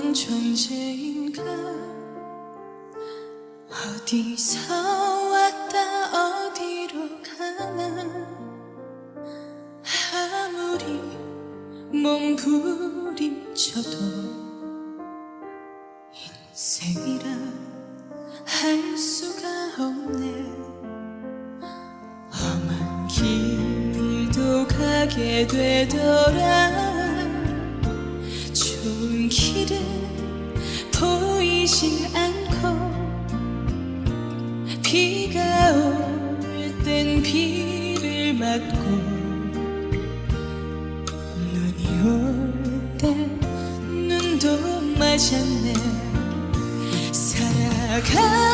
어떤 존재인가? 어디서 왔다 어디로 가나? 아무리 몸부림쳐도 인생이라 할 수가 없네. 험한 길도 가게 되더라 길은 보이질 않고 비가 올 땐 비를 맞고 눈이 올 땐 눈도 맞았네. 살아가